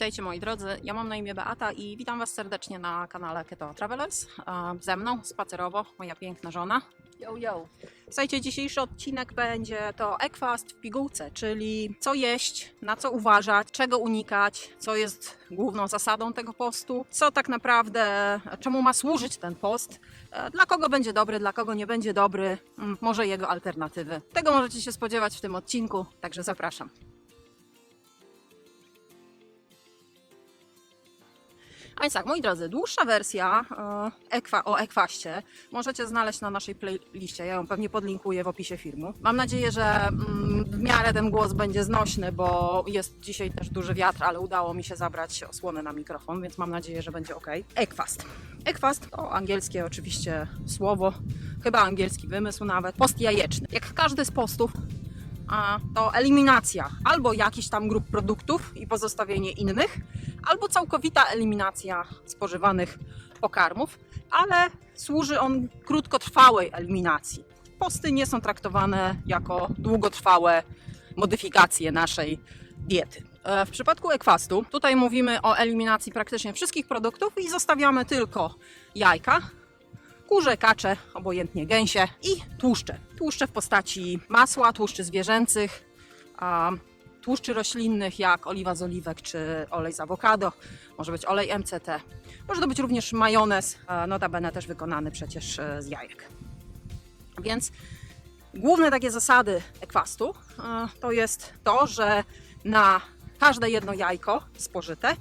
Witajcie moi drodzy, ja mam na imię Beata i witam Was serdecznie na kanale Keto Travelers. Ze mną spacerowo moja piękna żona. Yo, yo. Słuchajcie, dzisiejszy odcinek będzie to Equast w pigułce, czyli co jeść, na co uważać, czego unikać, co jest główną zasadą tego postu, co tak naprawdę, czemu ma służyć ten post, e, dla kogo będzie dobry, dla kogo nie będzie dobry, może jego alternatywy. Tego możecie się spodziewać w tym odcinku, także zapraszam. A więc tak, moi drodzy, dłuższa wersja e, o ekwaście możecie znaleźć na naszej playliście. Ja ją pewnie podlinkuję w opisie filmu. Mam nadzieję, że mm, w miarę ten głos będzie znośny, bo jest dzisiaj też duży wiatr, ale udało mi się zabrać osłonę na mikrofon, więc mam nadzieję, że będzie ok. Ekwast. Ekwast to angielskie oczywiście słowo, chyba angielski wymysł nawet. Post jajeczny. Jak każdy z postów, to eliminacja albo jakichś tam grup produktów i pozostawienie innych, albo całkowita eliminacja spożywanych pokarmów, ale służy on krótkotrwałej eliminacji. Posty nie są traktowane jako długotrwałe modyfikacje naszej diety. E, W przypadku ekwastu tutaj mówimy o eliminacji praktycznie wszystkich produktów i zostawiamy tylko jajka, kurze, kacze, obojętnie gęsie i tłuszcze. Tłuszcze w postaci masła, tłuszczy zwierzęcych, tłuszczy roślinnych jak oliwa z oliwek czy olej z awokado, może być olej MCT. Może to być również majonez, notabene też wykonany przecież e, z jajek. Więc główne takie zasady ekwastu e, to jest to, że na każde jedno jajko spożyte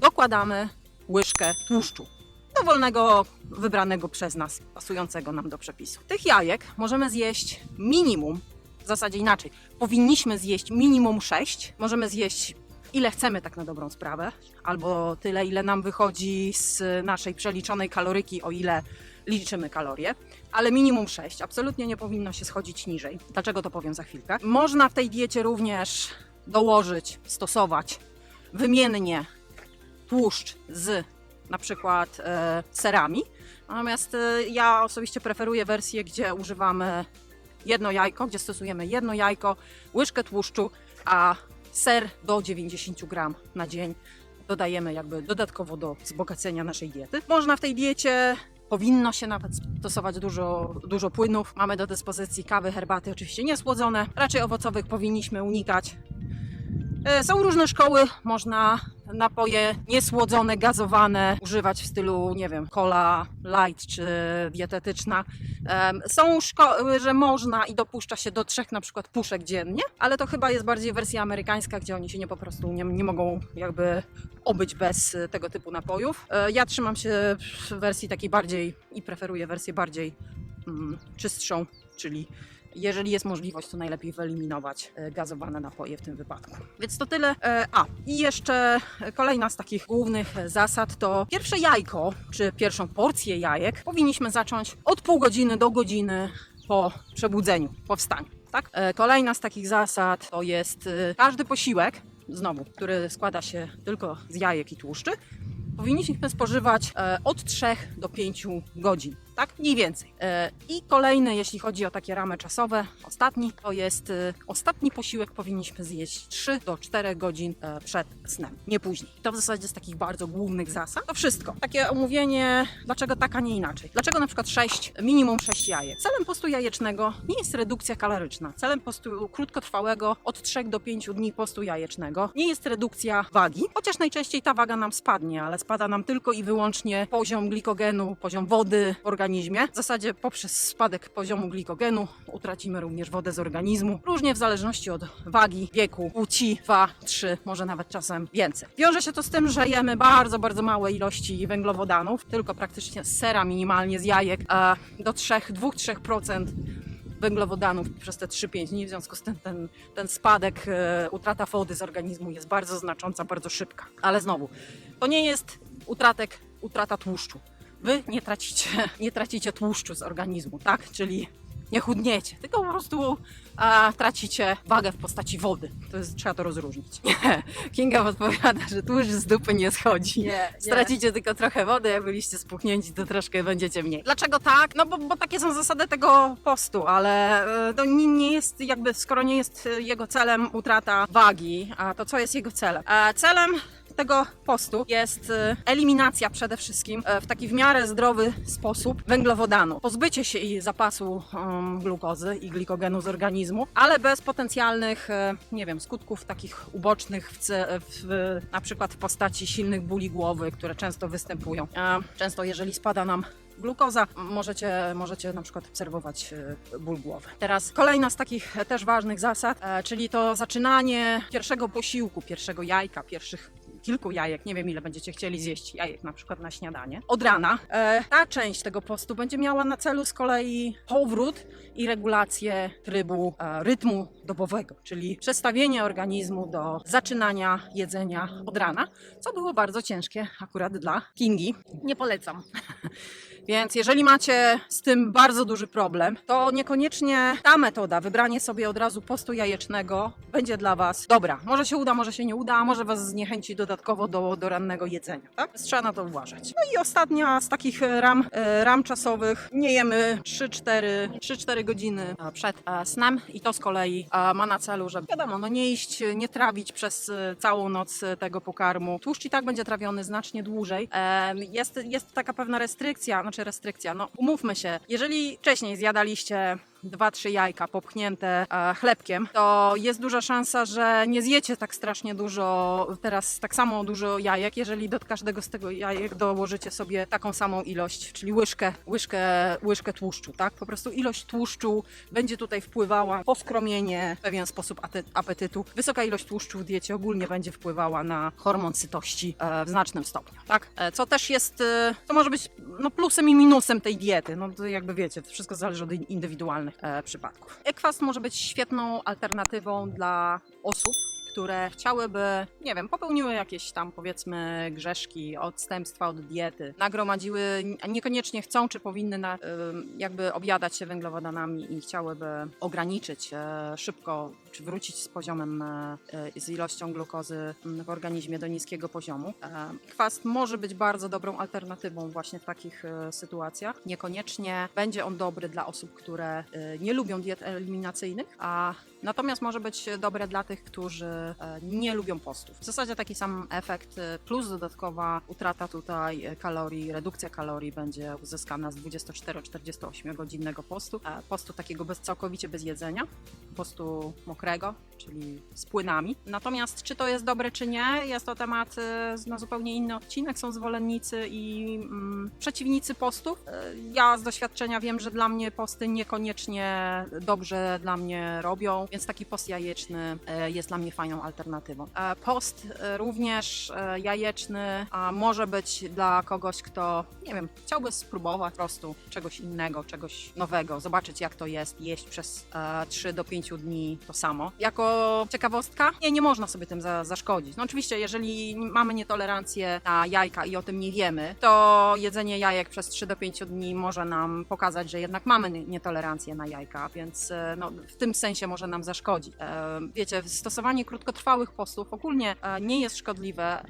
dokładamy łyżkę tłuszczu dowolnego, wybranego przez nas, pasującego nam do przepisu. Tych jajek możemy zjeść minimum, w zasadzie inaczej, powinniśmy zjeść minimum 6, możemy zjeść ile chcemy tak na dobrą sprawę, albo tyle, ile nam wychodzi z naszej przeliczonej kaloryki, o ile liczymy kalorie, ale minimum 6. Absolutnie nie powinno się schodzić niżej. Dlaczego to powiem za chwilkę. Można w tej diecie również dołożyć, stosować wymiennie tłuszcz z na przykład e, serami. Natomiast e, ja osobiście preferuję wersję, gdzie używamy jedno jajko, gdzie stosujemy jedno jajko, łyżkę tłuszczu, a ser do 90 gram na dzień dodajemy jakby dodatkowo do wzbogacenia naszej diety. Można w tej diecie Powinno się nawet stosować dużo, dużo płynów. Mamy do dyspozycji kawy, herbaty, oczywiście niesłodzone. Raczej owocowych powinniśmy unikać. E, Są różne szkoły, można napoje niesłodzone, gazowane używać w stylu, nie wiem, cola light czy dietetyczna. Są szkoły, że można i dopuszcza się do trzech na przykład puszek dziennie, ale to chyba jest bardziej wersja amerykańska, gdzie oni się nie po prostu nie, nie mogą jakby obyć bez e, tego typu napojów. E, Ja trzymam się wersji takiej bardziej i preferuję wersję bardziej mm, czystszą, czyli jeżeli jest możliwość, to najlepiej wyeliminować e, gazowane napoje w tym wypadku. Więc to tyle. E, A, i jeszcze kolejna z takich głównych e, zasad to pierwsze jajko, czy pierwszą porcję jajek powinniśmy zacząć od pół godziny do godziny po przebudzeniu, po wstaniu. Tak? E, Kolejna z takich zasad to jest e, każdy posiłek, znowu, który składa się tylko z jajek i tłuszczy, powinniśmy spożywać e, od 3 do 5 godzin, tak? Mniej więcej. E, I kolejny, jeśli chodzi o takie ramy czasowe, ostatni, to jest e, ostatni posiłek powinniśmy zjeść 3 do 4 godzin przed snem, nie później. To w zasadzie z takich bardzo głównych zasad. To wszystko. Takie omówienie, dlaczego tak, a nie inaczej. Dlaczego na przykład 6, minimum 6 jajek. Celem postu jajecznego nie jest redukcja kaloryczna. Celem postu krótkotrwałego od 3 do 5 dni postu jajecznego nie jest redukcja wagi, chociaż najczęściej ta waga nam spadnie, ale spada nam tylko i wyłącznie poziom glikogenu, poziom wody w organizmie. W zasadzie poprzez spadek poziomu glikogenu utracimy również wodę z organizmu, różnie w zależności od wagi, wieku, płci, 2, 3, może nawet czasem więcej. Wiąże się to z tym, że jemy bardzo, bardzo małe ilości węglowodanów, tylko praktycznie sera minimalnie, z jajek, a do 3, 2-3% węglowodanów przez te 3-5 dni. W związku z tym ten, ten spadek, e, utrata wody z organizmu jest bardzo znacząca, bardzo szybka. Ale znowu, to nie jest utratek, utrata tłuszczu. Wy nie tracicie, nie tracicie tłuszczu z organizmu, tak? Czyli nie chudniecie, tylko po prostu a, tracicie wagę w postaci wody. To jest, trzeba to rozróżnić. Kinga odpowiada, że tłuszcz z dupy nie schodzi. Nie, nie. Stracicie tylko trochę wody, jak byliście spuchnięci, to troszkę będziecie mniej. Dlaczego tak? No bo, bo takie są zasady tego postu, ale e, to nie, nie jest jakby, skoro nie jest jego celem utrata wagi, a to co jest jego celem? E, Celem tego postu jest e, eliminacja przede wszystkim e, w taki w miarę zdrowy sposób węglowodanu. Pozbycie się jej zapasu em, glukozy i glikogenu z organizmu, ale bez potencjalnych, e, nie wiem, skutków takich ubocznych w, w, na przykład w postaci silnych bóli głowy, które często występują. Często jeżeli spada nam glukoza, możecie, możecie na przykład obserwować ból głowy. Teraz kolejna z takich e, też ważnych zasad, e, czyli to zaczynanie pierwszego posiłku, pierwszego jajka, pierwszych kilku jajek, nie wiem ile będziecie chcieli zjeść jajek na przykład na śniadanie, od rana. E, Ta część tego postu będzie miała na celu z kolei powrót i regulację trybu, e, rytmu dobowego, czyli przestawienie organizmu do zaczynania jedzenia od rana, co było bardzo ciężkie akurat dla Kingi. Nie polecam. Więc jeżeli macie z tym bardzo duży problem, to niekoniecznie ta metoda, wybranie sobie od razu postu jajecznego, będzie dla Was dobra. Może się uda, może się nie uda, może Was zniechęci dodatkowo do, do rannego jedzenia. Tak? Więc Trzeba na to uważać. No i ostatnia z takich e, ram, e, ram czasowych. Nie jemy 3-4 3-4 godziny przed e, snem i to z kolei ma na celu, żeby wiadomo, no nie iść, nie trawić przez całą noc tego pokarmu. Tłuszcz i tak będzie trawiony znacznie dłużej. Jest, jest taka pewna restrykcja, znaczy restrykcja, no umówmy się, jeżeli wcześniej zjadaliście dwa, trzy jajka popchnięte e, chlebkiem, to jest duża szansa, że nie zjecie tak strasznie dużo, teraz tak samo dużo jajek, jeżeli do każdego z tego jajek dołożycie sobie taką samą ilość, czyli łyżkę, łyżkę, łyżkę tłuszczu, tak? Po prostu ilość tłuszczu będzie tutaj wpływała, poskromienie w pewien sposób apetytu. Wysoka ilość tłuszczu w diecie ogólnie będzie wpływała na hormon sytości e, w znacznym stopniu, tak? E, co też jest, to może być no, plusem i minusem tej diety, no to jakby wiecie, to wszystko zależy od indywidualnych e, przypadków. Ekwas może być świetną alternatywą dla osób, które chciałyby, nie wiem, popełniły jakieś tam powiedzmy grzeszki, odstępstwa od diety, nagromadziły, niekoniecznie chcą czy powinny na, ym, jakby objadać się węglowodanami i chciałyby ograniczyć e, szybko, czy wrócić z poziomem, e, z ilością glukozy mm, w organizmie do niskiego poziomu. E, Kwas może być bardzo dobrą alternatywą właśnie w takich sytuacjach. Niekoniecznie będzie on dobry dla osób, które nie lubią diet eliminacyjnych, a Natomiast może być dobre dla tych, którzy e, nie lubią postów. W zasadzie taki sam efekt, e, plus dodatkowa utrata tutaj e, kalorii, redukcja kalorii będzie uzyskana z 24-48 godzinnego postu. Postu takiego bez, całkowicie bez jedzenia, postu mokrego, czyli z płynami. Natomiast czy to jest dobre, czy nie, jest to temat na zupełnie inny odcinek. Są zwolennicy i mm, przeciwnicy postów. Ja z doświadczenia wiem, że dla mnie posty niekoniecznie dobrze dla mnie robią, więc taki post jajeczny e, jest dla mnie fajną alternatywą. E, Post e, również jajeczny może być dla kogoś, kto, nie wiem, chciałby spróbować po prostu czegoś innego, czegoś nowego, zobaczyć jak to jest jeść przez e, 3 do 5 dni to samo. Jako ciekawostka, nie, nie można sobie tym za, zaszkodzić. No oczywiście, jeżeli mamy nietolerancję na jajka i o tym nie wiemy, to jedzenie jajek przez 3 do 5 dni może nam pokazać, że jednak mamy nie- nietolerancję na jajka, więc no, w tym sensie może nam zaszkodzić. E, Wiecie, stosowanie krótkotrwałych postów ogólnie e, nie jest szkodliwe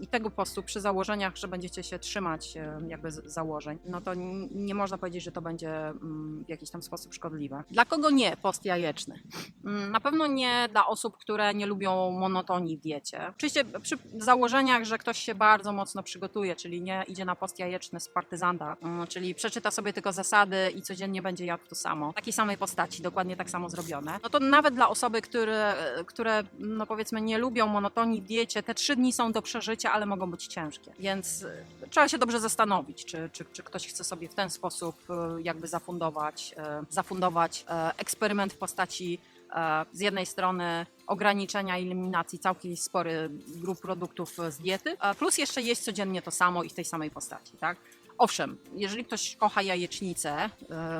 i, tego postu przy założeniach, że będziecie się trzymać e, jakby założeń, no to nie można powiedzieć, że to będzie mm, w jakiś tam sposób szkodliwe. Dla kogo nie post jajeczny? Mm, Na pewno nie dla osób, które nie lubią monotonii w diecie. Oczywiście przy założeniach, że ktoś się bardzo mocno przygotuje, czyli nie idzie na post jajeczny z partyzanta, mm, czyli przeczyta sobie tylko zasady i codziennie będzie jadł to samo. Takiej samej postaci, dokładnie tak samo zrobione. No to nawet dla osoby, które, które no powiedzmy nie lubią monotonii w diecie, te trzy dni są do przeżycia, ale mogą być ciężkie. Więc y, trzeba się dobrze zastanowić, czy, czy, czy ktoś chce sobie w ten sposób y, jakby zafundować, y, zafundować e, eksperyment w postaci e, z jednej strony ograniczenia eliminacji całkiem spory grup produktów z diety, e, plus jeszcze jeść codziennie to samo i w tej samej postaci, tak? Owszem, jeżeli ktoś kocha jajecznicę, e,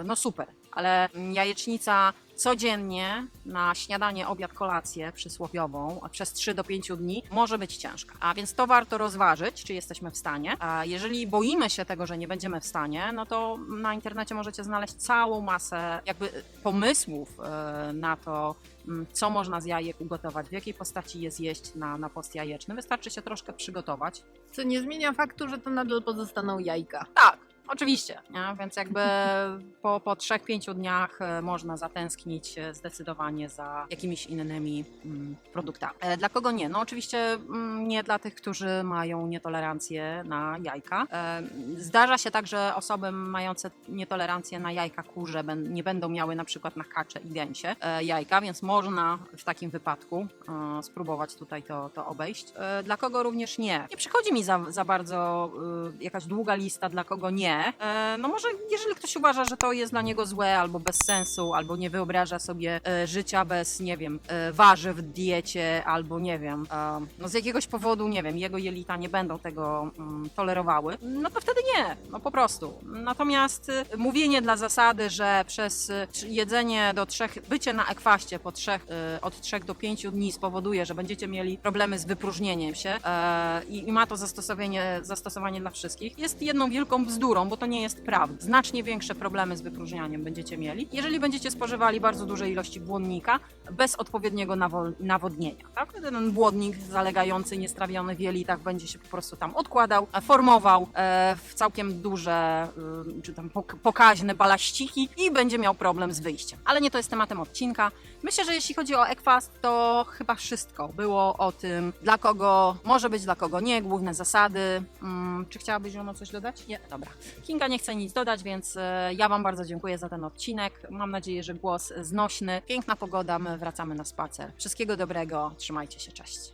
no super, ale jajecznica codziennie na śniadanie, obiad, kolację przysłowiową przez 3 do 5 dni może być ciężka. A więc to warto rozważyć, czy jesteśmy w stanie. A jeżeli boimy się tego, że nie będziemy w stanie, no to na internecie możecie znaleźć całą masę jakby pomysłów e, na to, mm, co można z jajek ugotować, w jakiej postaci je zjeść na, na post jajeczny. Wystarczy się troszkę przygotować. Co nie zmienia faktu, że to nadal pozostaną jajka. Tak, Oczywiście, nie? więc jakby po, po 3-5 dniach e, można zatęsknić e, zdecydowanie za jakimiś innymi mm, produktami. E, Dla kogo nie? No oczywiście mm, nie dla tych, którzy mają nietolerancję na jajka. Zdarza się tak, że osoby mające nietolerancję na jajka kurze nie będą miały na przykład na kacze i gęsie jajka, więc można w takim wypadku spróbować tutaj to, to obejść. Dla kogo również nie? Nie przychodzi mi za, za bardzo jakaś długa lista, dla kogo nie. E, No może jeżeli ktoś uważa, że to jest dla niego złe albo bez sensu, albo nie wyobraża sobie e, życia bez, nie wiem, e, warzyw w diecie, albo nie wiem, no z jakiegoś powodu, nie wiem, jego jelita nie będą tego mm, tolerowały, no to wtedy nie, no po prostu. Natomiast y, mówienie dla zasady, że przez y, jedzenie do trzech, bycie na ekwaście po trzech, y, od trzech do pięciu dni spowoduje, że będziecie mieli problemy z wypróżnieniem się i, i ma to zastosowanie, zastosowanie dla wszystkich, jest jedną wielką bzdurą, bo to nie jest prawda. Znacznie większe problemy z wypróżnianiem będziecie mieli, jeżeli będziecie spożywali bardzo duże ilości błonnika bez odpowiedniego nawo- nawodnienia. Tak? Wtedy Ten błonnik zalegający, niestrawiony w jelitach będzie się po prostu tam odkładał, e, formował e, w całkiem duże, y, czy tam pok- pokaźne balaściki i będzie miał problem z wyjściem. Ale nie to jest tematem odcinka. Myślę, że jeśli chodzi o Equast, to chyba wszystko było o tym, dla kogo może być, dla kogo nie, główne zasady. Mm, czy chciałabyś ono coś dodać? Nie? Dobra. Kinga nie chce nic dodać, więc e, ja Wam bardzo dziękuję za ten odcinek. Mam nadzieję, że głos znośny. Piękna pogoda, my wracamy na spacer. Wszystkiego dobrego, trzymajcie się, cześć.